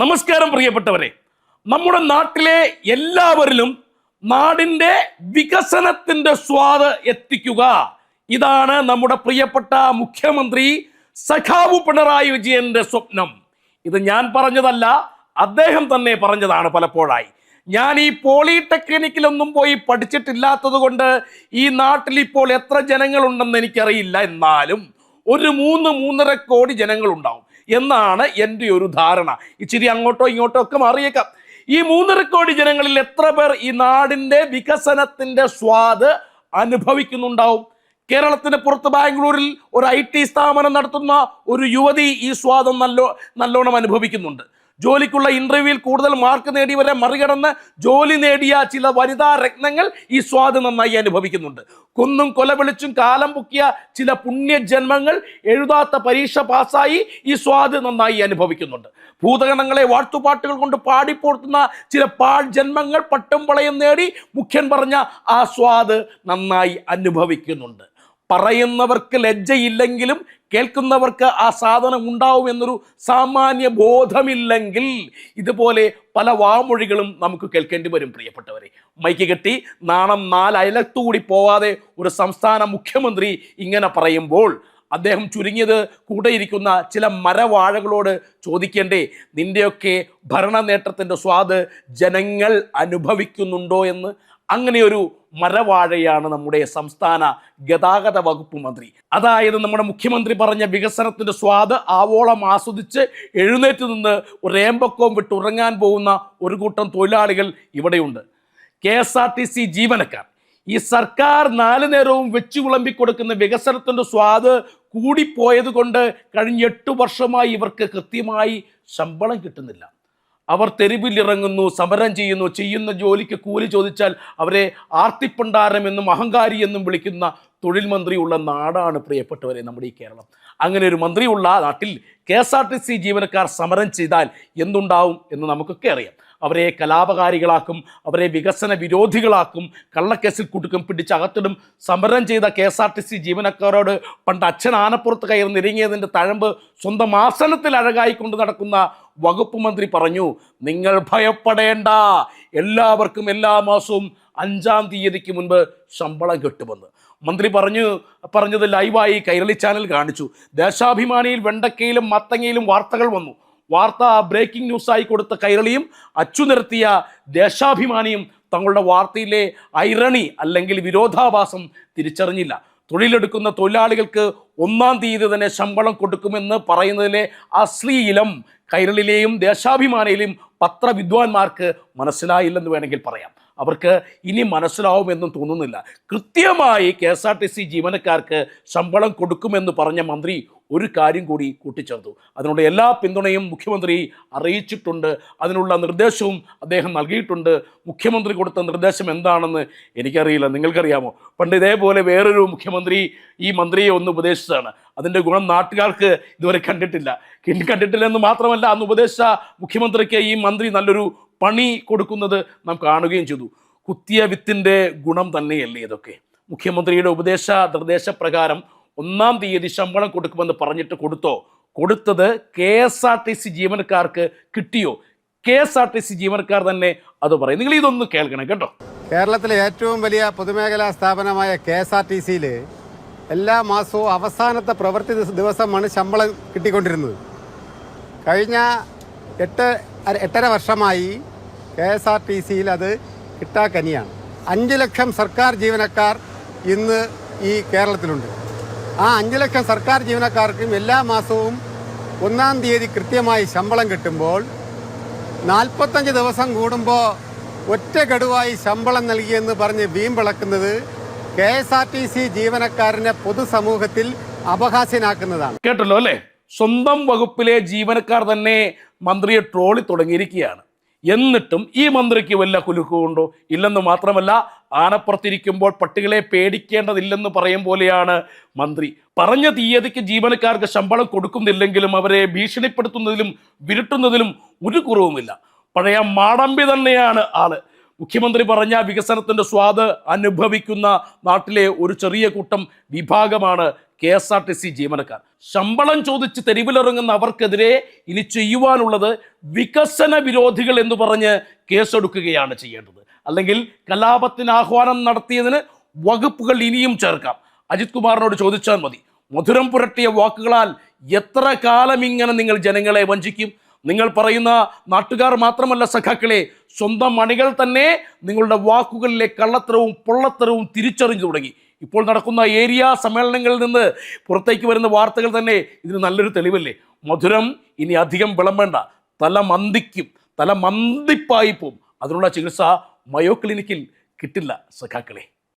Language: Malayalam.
നമസ്കാരം പ്രിയപ്പെട്ടവരെ. നമ്മുടെ നാട്ടിലെ എല്ലാവരിലും നാടിന്റെ വികസനത്തിന്റെ സ്വാദ് എത്തിക്കുക. ഇതാണ് നമ്മുടെ പ്രിയപ്പെട്ട മുഖ്യമന്ത്രി സഖാവു പിണറായി വിജയന്റെ സ്വപ്നം. ഇത് ഞാൻ പറഞ്ഞതല്ല അദ്ദേഹം തന്നെ പറഞ്ഞതാണ് പലപ്പോഴായി. ഞാൻ ഈ പോളിടെക്നിക്കിലൊന്നും പോയി പഠിച്ചിട്ടില്ലാത്തത് കൊണ്ട് ഈ നാട്ടിൽ ഇപ്പോൾ എത്ര ജനങ്ങളുണ്ടെന്ന് എനിക്കറിയില്ല. എന്നാലും ഒരു മൂന്ന് മൂന്നര കോടി ജനങ്ങളുണ്ടാവും. എന്നാണ് എന്റെ ഒരു ധാരണ. ഇച്ചിരി അങ്ങോട്ടോ ഇങ്ങോട്ടോ ഒക്കെ മാറിയേക്കാം. ഈ മൂന്നര കോടി ജനങ്ങളിൽ എത്ര പേർ ഈ നാടിന്റെ വികസനത്തിന്റെ സ്വാദ് അനുഭവിക്കുന്നുണ്ടാവും? കേരളത്തിന് പുറത്ത് ബാംഗ്ലൂരിൽ ഒരു ഐ ടി സ്ഥാപനം നടത്തുന്ന ഒരു യുവതി ഈ സ്വാദം നല്ലോ നല്ലോണം അനുഭവിക്കുന്നുണ്ട്. ജോലിക്കുള്ള ഇന്റർവ്യൂവിൽ കൂടുതൽ മാർക്ക് നേടിയവരെ മറികടന്ന് ജോലി നേടിയ ചില വനിതാ രത്നങ്ങൾ ഈ സ്വാദ് നന്നായി അനുഭവിക്കുന്നുണ്ട്. കൊന്നും കൊലവിളിച്ചും കാലം പൊക്കിയ ചില പുണ്യജന്മങ്ങൾ എഴുതാത്ത പരീക്ഷ പാസ്സായി ഈ സ്വാദ് നന്നായി അനുഭവിക്കുന്നുണ്ട്. ഭൂതഗണങ്ങളെ വാഴ്ത്തുപാട്ടുകൾ കൊണ്ട് പാടിപ്പോർത്തുന്ന ചില പാൾ ജന്മങ്ങൾ പട്ടും പളയം നേടി മുഖ്യൻ പറഞ്ഞ ആ സ്വാദ് നന്നായി അനുഭവിക്കുന്നുണ്ട്. പറയുന്നവർക്ക് ലജ്ജയില്ലെങ്കിലും കേൾക്കുന്നവർക്ക് ആ സാധനം ഉണ്ടാവും എന്നൊരു സാമാന്യ ബോധമില്ലെങ്കിൽ ഇതുപോലെ പല വാമൊഴികളും നമുക്ക് കേൾക്കേണ്ടി വരും പ്രിയപ്പെട്ടവരെ. മൈക്ക് കെട്ടി നാണം നാലയലത്തുകൂടി പോവാതെ ഒരു സംസ്ഥാന മുഖ്യമന്ത്രി ഇങ്ങനെ പറയുമ്പോൾ അദ്ദേഹം ചുരുങ്ങിയത് കൂടെയിരിക്കുന്ന ചില മരവാഴകളോട് ചോദിക്കേണ്ടേ നിന്റെയൊക്കെ ഭരണ നേട്ടത്തിന്റെ സ്വാദ് ജനങ്ങൾ അനുഭവിക്കുന്നുണ്ടോ? എന്ന്. അങ്ങനെയൊരു മരവാഴയാണ് നമ്മുടെ സംസ്ഥാന ഗതാഗത വകുപ്പ് മന്ത്രി. അതായത് നമ്മുടെ മുഖ്യമന്ത്രി പറഞ്ഞ വികസനത്തിന്റെ സ്വാദ് ആവോളം ആസ്വദിച്ച് എഴുന്നേറ്റ് നിന്ന് ഒരു ഏമ്പക്കവും വിട്ട് ഉറങ്ങാൻ പോകുന്ന ഒരു കൂട്ടം തൊഴിലാളികൾ ഇവിടെയുണ്ട്. K S R T C ജീവനക്കാർ. ഈ സർക്കാർ നാല് നേരവും വെച്ചു വിളമ്പി കൊടുക്കുന്ന വികസനത്തിന്റെ സ്വാദ് കൂടിപ്പോയത് കൊണ്ട് കഴിഞ്ഞ എട്ട് വർഷമായി ഇവർക്ക് കൃത്യമായി ശമ്പളം കിട്ടുന്നില്ല. അവർ തെരുവിലിറങ്ങുന്നു സമരം ചെയ്യുന്നു ചെയ്യുന്ന ജോലിക്ക് കൂലി ചോദിച്ചാൽ അവരെ ആർത്തിപ്പണ്ടാരമെന്നും അഹങ്കാരി എന്നും വിളിക്കുന്ന തൊഴിൽ മന്ത്രിയുള്ള നാടാണ് പ്രിയപ്പെട്ടവരെ നമ്മുടെ ഈ കേരളം. അങ്ങനെ ഒരു മന്ത്രിയുള്ള നാട്ടിൽ K S R T C ജീവനക്കാർ സമരം ചെയ്താൽ എന്തുണ്ടാവും എന്ന് നമുക്കൊക്കെ അറിയാം. അവരെ കലാപകാരികളാക്കും അവരെ വികസന വിരോധികളാക്കും കള്ളക്കേസിൽ കുടുക്കും പിടിച്ചകത്തിടും സമരം ചെയ്ത K S R T C ജീവനക്കാരോട് പണ്ട് അച്ഛൻ ആനപ്പുറത്ത് കയറി നിരങ്ങിയതിന്റെ തഴമ്പ് സ്വന്തം ആസനത്തിൽ അഴകായിക്കൊണ്ട് നടക്കുന്ന വകുപ്പ് മന്ത്രി പറഞ്ഞു നിങ്ങൾ ഭയപ്പെടേണ്ട. എല്ലാവർക്കും എല്ലാ മാസവും അഞ്ചാം തീയതിക്ക് മുൻപ് ശമ്പളം കിട്ടുമെന്ന്. മന്ത്രി പറഞ്ഞു പറഞ്ഞത് ലൈവായി കൈരളി ചാനൽ കാണിച്ചു. ദേശാഭിമാനിയിൽ വെണ്ടക്കയിലും മത്തങ്ങയിലും വാർത്തകൾ വന്നു. വാർത്ത ബ്രേക്കിംഗ് ന്യൂസായി കൊടുത്ത കൈരളിയും അച്ചു നിർത്തിയ ദേശാഭിമാനിയും തങ്ങളുടെ വാർത്തയിലെ ഐറണി അല്ലെങ്കിൽ വിരോധാഭാസം തിരിച്ചറിഞ്ഞില്ല. തൊഴിലെടുക്കുന്ന തൊഴിലാളികൾക്ക് ഒന്നാം തീയതി തന്നെ ശമ്പളം കൊടുക്കുമെന്ന് പറയുന്നതിലെ അശ്ലീലം കൈരളിലെയും ദേശാഭിമാനിയിലെയും പത്രവിദ്വാൻമാർക്ക് മനസ്സിലായില്ലെന്ന് വേണമെങ്കിൽ പറയാം. അവർക്ക് ഇനി മനസ്സിലാവുമെന്നും തോന്നുന്നില്ല. കൃത്യമായി K S R T C ജീവനക്കാർക്ക് ശമ്പളം കൊടുക്കുമെന്ന് പറഞ്ഞ മന്ത്രി ഒരു കാര്യം കൂടി കൂട്ടിച്ചേർത്തു. അതിനുള്ള എല്ലാ പിന്തുണയും മുഖ്യമന്ത്രി അറിയിച്ചിട്ടുണ്ട്. അതിനുള്ള നിർദ്ദേശവും അദ്ദേഹം നൽകിയിട്ടുണ്ട്. മുഖ്യമന്ത്രി കൊടുത്ത നിർദ്ദേശം എന്താണെന്ന് എനിക്കറിയില്ല. നിങ്ങൾക്കറിയാമോ? പണ്ട് ഇതേപോലെ വേറൊരു മുഖ്യമന്ത്രി ഈ മന്ത്രിയെ ഒന്ന് ഉപദേശിച്ചതാണ്. അതിന്റെ ഗുണം നാട്ടുകാർക്ക് ഇതുവരെ കണ്ടിട്ടില്ല. കിണ്ടി കണ്ടിട്ടില്ലെന്ന് മാത്രമല്ല അന്ന് ഉപദേശിച്ച മുഖ്യമന്ത്രിക്ക് ഈ മന്ത്രി നല്ലൊരു പണി കൊടുക്കുന്നത് നാം കാണുകയും ചെയ്തു. കുത്തിയ വിത്തിന്റെ ഗുണം തന്നെയല്ലേ ഇതൊക്കെ. മുഖ്യമന്ത്രിയുടെ ഉപദേശ നിർദ്ദേശപ്രകാരം ഒന്നാം തീയതി ശമ്പളം കൊടുക്കുമെന്ന് പറഞ്ഞിട്ട് കൊടുത്തോ? കൊടുത്തത് K S R T C ജീവനക്കാർക്ക് കിട്ടിയോ? K S R T C ജീവനക്കാർ തന്നെ അത് പറയും. നിങ്ങൾ ഇതൊന്ന് കേൾക്കണം കേട്ടോ. കേരളത്തിലെ ഏറ്റവും വലിയ പൊതുമേഖലാ സ്ഥാപനമായ കെ എസ് ആർ ടി സിയിൽ എല്ലാ മാസവും അവസാനത്തെ പ്രവൃത്തി ദിവസമാണ് ശമ്പളം കിട്ടിക്കൊണ്ടിരുന്നത്. കഴിഞ്ഞ എട്ട് എട്ടര വർഷമായി കെ എസ് ആർ ടി സിയിൽ അത് കിട്ടാക്കനിയാണ് അഞ്ച് ലക്ഷം സർക്കാർ ജീവനക്കാർ ഇന്ന് ഈ കേരളത്തിലുണ്ട്. ആ അഞ്ച് ലക്ഷം സർക്കാർ ജീവനക്കാർക്കും എല്ലാ മാസവും ഒന്നാം തീയതി കൃത്യമായി ശമ്പളം കിട്ടുമ്പോൾ നാൽപ്പത്തഞ്ച് ദിവസം കൂടുമ്പോൾ ഒറ്റ ഗഡുവായി ശമ്പളം നൽകിയെന്ന് പറഞ്ഞ് വീമ്പിളക്കുന്നത് K S R T C ജീവനക്കാരനെ പൊതുസമൂഹത്തിൽ അപഹാസ്യനാക്കുന്നതാണ്. കേട്ടല്ലോ അല്ലേ? സ്വന്തം വകുപ്പിലെ ജീവനക്കാർ തന്നെ മന്ത്രിയെ ട്രോളി തുടങ്ങിയിരിക്കുകയാണ്. എന്നിട്ടും ഈ മന്ത്രിക്ക് വല്ല കുലുക്കമുണ്ടോ ഇല്ലെന്ന് മാത്രമല്ല ആനപ്പുറത്തിരിക്കുമ്പോൾ പട്ടികളെ പേടിക്കേണ്ടതില്ലെന്ന് പറയും പോലെയാണ് മന്ത്രി. പറഞ്ഞ തീയതിക്ക് ജീവനക്കാർക്ക് ശമ്പളം കൊടുക്കുന്നില്ലെങ്കിലും അവരെ ഭീഷണിപ്പെടുത്തുന്നതിലും വിരുട്ടുന്നതിലും ഒരു കുറവുമില്ല. പഴയ മാടമ്പി തന്നെയാണ് ആൾ. മുഖ്യമന്ത്രി പറഞ്ഞ വികസനത്തിന്റെ സ്വാദ് അനുഭവിക്കുന്ന നാട്ടിലെ ഒരു ചെറിയ കൂട്ടം വിഭാഗമാണ് K S R T C ജീവനക്കാർ. ശമ്പളം ചോദിച്ച് തെരുവിലിറങ്ങുന്ന അവർക്കെതിരെ ഇനി ചെയ്യുവാനുള്ളത് വികസന വിരോധികൾ എന്ന് പറഞ്ഞ് കേസെടുക്കുകയാണ് ചെയ്യേണ്ടത്. അല്ലെങ്കിൽ കലാപത്തിന് ആഹ്വാനം നടത്തിയതിന് വകുപ്പുകൾ ഇനിയും ചേർക്കാം. അജിത് കുമാറിനോട് ചോദിച്ചാൽ മതി. മധുരം പുരട്ടിയ വാക്കുകളാൽ എത്ര കാലം ഇങ്ങനെ നിങ്ങൾ ജനങ്ങളെ വഞ്ചിക്കും? നിങ്ങൾ പറയുന്ന നാട്ടുകാർ മാത്രമല്ല സഖാക്കളെ സ്വന്തം മണികൾ തന്നെ നിങ്ങളുടെ വാക്കുകളിലെ കള്ളത്തരവും പൊള്ളത്തരവും തിരിച്ചറിഞ്ഞു തുടങ്ങി. ഇപ്പോൾ നടക്കുന്ന ഏരിയ സമ്മേളനങ്ങളിൽ നിന്ന് പുറത്തേക്ക് വരുന്ന വാർത്തകൾ തന്നെ ഇതിന് നല്ലൊരു തെളിവല്ലേ? മധുരം ഇനി അധികം വിളമ്പേണ്ട. തല മന്ദിക്കും തല മന്ദിപ്പായി പോവും അതിനുള്ള ചികിത്സ മയോ ക്ലിനിക്കിൽ കിട്ടില്ല സഖാക്കളെ.